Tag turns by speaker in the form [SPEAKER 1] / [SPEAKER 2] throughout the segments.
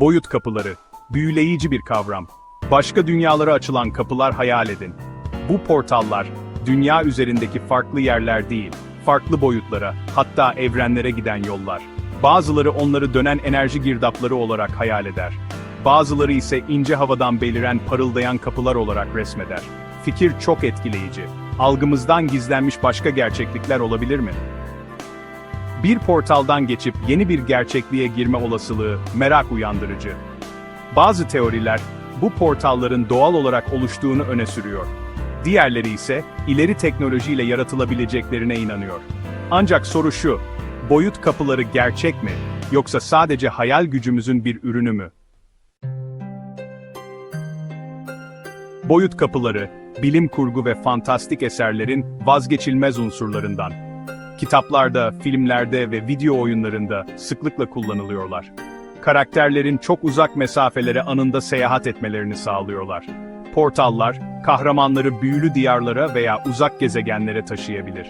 [SPEAKER 1] Boyut kapıları, büyüleyici bir kavram. Başka dünyalara açılan kapılar hayal edin. Bu portallar, dünya üzerindeki farklı yerler değil, farklı boyutlara, hatta evrenlere giden yollar. Bazıları onları dönen enerji girdapları olarak hayal eder. Bazıları ise ince havadan beliren parıldayan kapılar olarak resmeder. Fikir çok etkileyici. Algımızdan gizlenmiş başka gerçeklikler olabilir mi? Bir portaldan geçip yeni bir gerçekliğe girme olasılığı merak uyandırıcı. Bazı teoriler bu portalların doğal olarak oluştuğunu öne sürüyor. Diğerleri ise ileri teknolojiyle yaratılabileceklerine inanıyor. Ancak soru şu, boyut kapıları gerçek mi yoksa sadece hayal gücümüzün bir ürünü mü? Boyut kapıları, bilim kurgu ve fantastik eserlerin vazgeçilmez unsurlarından. Kitaplarda, filmlerde ve video oyunlarında sıklıkla kullanılıyorlar. Karakterlerin çok uzak mesafelere anında seyahat etmelerini sağlıyorlar. Portallar, kahramanları büyülü diyarlara veya uzak gezegenlere taşıyabilir.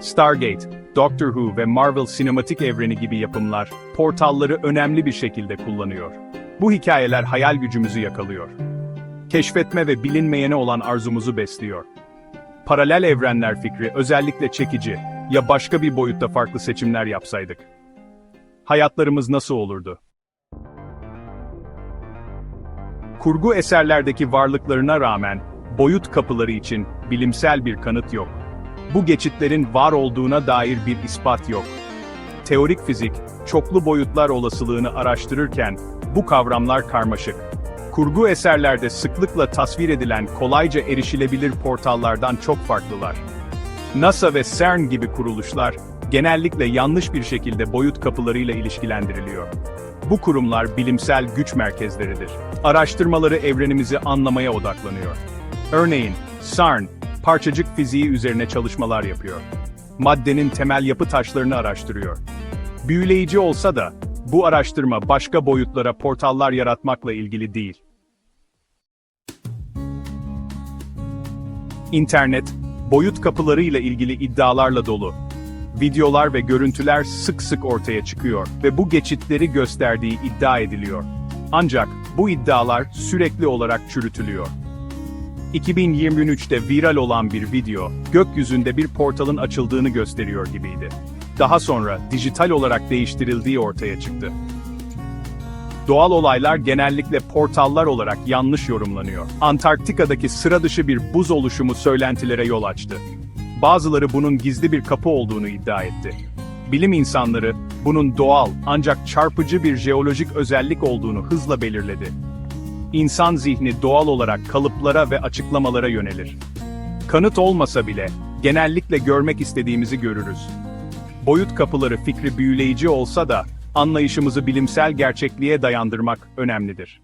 [SPEAKER 1] Stargate, Doctor Who ve Marvel sinematik evreni gibi yapımlar, portalları önemli bir şekilde kullanıyor. Bu hikayeler hayal gücümüzü yakalıyor. Keşfetme ve bilinmeyene olan arzumuzu besliyor. Paralel evrenler fikri özellikle çekici, ya başka bir boyutta farklı seçimler yapsaydık? Hayatlarımız nasıl olurdu? Kurgu eserlerdeki varlıklarına rağmen, boyut kapıları için bilimsel bir kanıt yok. Bu geçitlerin var olduğuna dair bir ispat yok. Teorik fizik, çoklu boyutlar olasılığını araştırırken, bu kavramlar karmaşık. Kurgu eserlerde sıklıkla tasvir edilen kolayca erişilebilir portallardan çok farklılar. NASA ve CERN gibi kuruluşlar, genellikle yanlış bir şekilde boyut kapılarıyla ilişkilendiriliyor. Bu kurumlar bilimsel güç merkezleridir. Araştırmaları evrenimizi anlamaya odaklanıyor. Örneğin, CERN, parçacık fiziği üzerine çalışmalar yapıyor. Maddenin temel yapı taşlarını araştırıyor. Büyüleyici olsa da, bu araştırma başka boyutlara portallar yaratmakla ilgili değil. İnternet, boyut kapılarıyla ilgili iddialarla dolu. Videolar ve görüntüler sık sık ortaya çıkıyor ve bu geçitleri gösterdiği iddia ediliyor. Ancak bu iddialar sürekli olarak çürütülüyor. 2023'te viral olan bir video, gökyüzünde bir portalın açıldığını gösteriyor gibiydi. Daha sonra dijital olarak değiştirildiği ortaya çıktı. Doğal olaylar genellikle portallar olarak yanlış yorumlanıyor. Antarktika'daki sıra dışı bir buz oluşumu söylentilere yol açtı. Bazıları bunun gizli bir kapı olduğunu iddia etti. Bilim insanları, bunun doğal ancak çarpıcı bir jeolojik özellik olduğunu hızla belirledi. İnsan zihni doğal olarak kalıplara ve açıklamalara yönelir. Kanıt olmasa bile, genellikle görmek istediğimizi görürüz. Boyut kapıları fikri büyüleyici olsa da, anlayışımızı bilimsel gerçekliğe dayandırmak önemlidir.